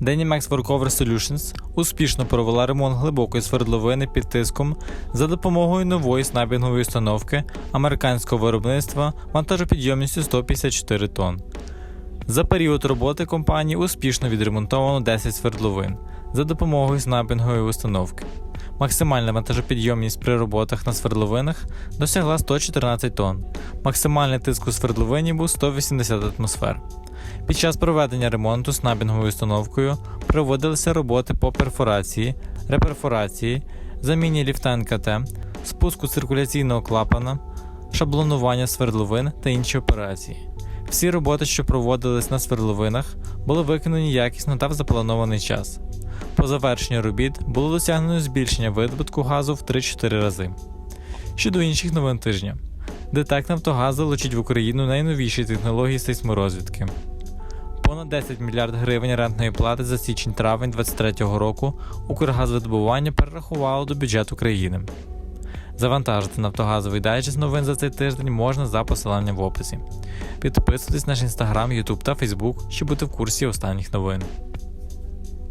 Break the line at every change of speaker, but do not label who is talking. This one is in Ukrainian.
Denimax Workover Solutions успішно провела ремонт глибокої свердловини під тиском за допомогою нової снайпінгової установки американського виробництва вантажопідйомністю 154 тонн. За період роботи компанії успішно відремонтовано 10 свердловин за допомогою снайпінгової установки. Максимальна вантажопідйомність при роботах на свердловинах досягла 114 тонн. Максимальний тиск у свердловині був 180 атмосфер. Під час проведення ремонту снабінговою установкою проводилися роботи по перфорації, реперфорації, заміні ліфта НКТ, спуску циркуляційного клапана, шаблонування свердловин та інші операції. Всі роботи, що проводились на свердловинах, були виконані якісно та в запланований час. По завершенню робіт було досягнено збільшення видобутку газу в 3-4 рази. Щодо інших новин тижня, ДТЕК Нафтогаз залучить в Україну найновіші технології сейсморозвідки. Понад 10 мільярд гривень рентної плати за січень-травень 2023 року Укргазвидобування перерахувало до бюджету країни. Завантажити нафтогазовий дайджест новин за цей тиждень можна за посиланням в описі. Підписуйтесь на наш інстаграм, Ютуб та Фейсбук, щоб бути в курсі останніх новин.